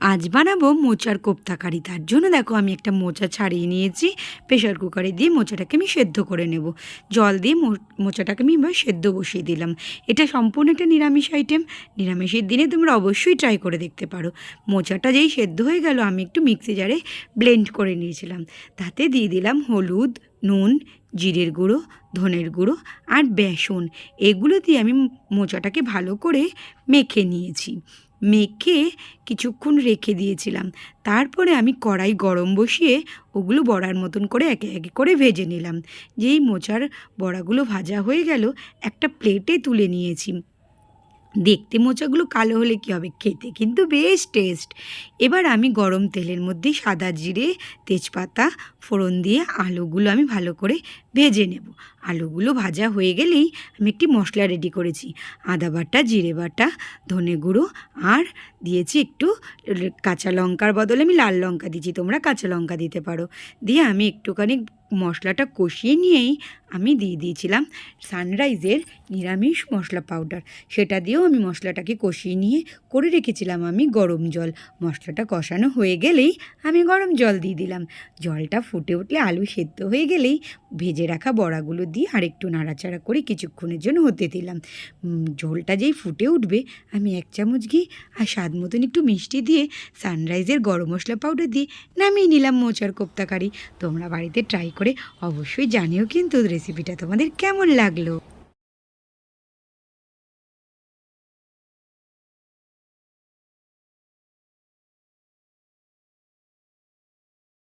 আজ বানাবো মোচার কোপ্তা কারি তার জন্য দেখো আমি একটা মোচা ছাড়িয়ে নিয়েছি। প্রেশার কুকারে দিয়ে মোচাটাকে আমি সেদ্ধ করে নেব। জল দিয়ে মোচাটাকে আমি এবার সেদ্ধ বসিয়ে দিলাম। এটা সম্পূর্ণ একটা নিরামিষ আইটেম নিরামিষের দিনে তোমরা অবশ্যই ট্রাই করে দেখতে পারো। মোচাটা যেই সেদ্ধ হয়ে গেল, আমি একটু মিক্সি জারে ব্লেন্ড করে নিয়েছিলাম। তাতে দিয়ে দিলাম হলুদ, নুন, জিরের গুঁড়ো, ধনের গুঁড়ো আর বেসন। এগুলো দিয়ে আমি মোচাটাকে ভালো করে মেখে নিয়েছি। মেখে কিছুক্ষণ রেখে দিয়েছিলাম। তারপরে আমি কড়াই গরম বসিয়ে ওগুলো বড়ার মতন করে একে একে করে ভেজে নিলাম। যেই মোচার বড়াগুলো ভাজা হয়ে গেল, একটা প্লেটে তুলে নিয়েছি। দেখতে মোচাগুলো কালো হলে কী হবে? খেতে কিন্তু বেশ টেস্ট এবার আমি গরম তেলের মধ্যে সাদা জিরে, তেজপাতা, ফোড়ন দিয়ে আলুগুলো আমি ভালো করে ভেজে নেব। আলুগুলো ভাজা হয়ে গেলেই আমি একটি মশলা রেডি করেছি। আদা বাটা, জিরে বাটা, ধনে গুঁড়ো আর দিয়েছি একটু কাঁচা লঙ্কার বদলে আমি লাল লঙ্কা দিয়েছি। তোমরা কাঁচা লঙ্কা দিতে পারো। দিয়ে আমি একটুখানি মশলাটা কষিয়ে নিয়েই আমি দিয়ে দিয়েছিলাম সানরাইজের নিরামিষ মশলা পাউডার। সেটা দিয়েও আমি মশলাটাকে কষিয়ে নিয়ে করে রেখেছিলাম আমি গরম জল। মশলাটা কষানো হয়ে গেলেই আমি গরম জল দিয়ে দিলাম। জলটা ফুটে উঠলে আলু সেদ্ধ হয়ে গেলেই ভেজে রাখা বড়াগুলো দিয়ে আরেকটু নাড়াচাড়া করে কিছুক্ষণের জন্য হতে দিলাম। ঝোলটা যেই ফুটে উঠবে, আমি এক চামচ ঘি আর স্বাদ মতন একটু মিষ্টি দিয়ে সানরাইজের গরম মশলা পাউডার দিয়ে নামিয়ে নিলাম মোচার কোপ্তা কারি তোমরা বাড়িতে ট্রাই করে অবশ্যই জানিও কিন্তু রেসিপিটা তোমাদের কেমন লাগল।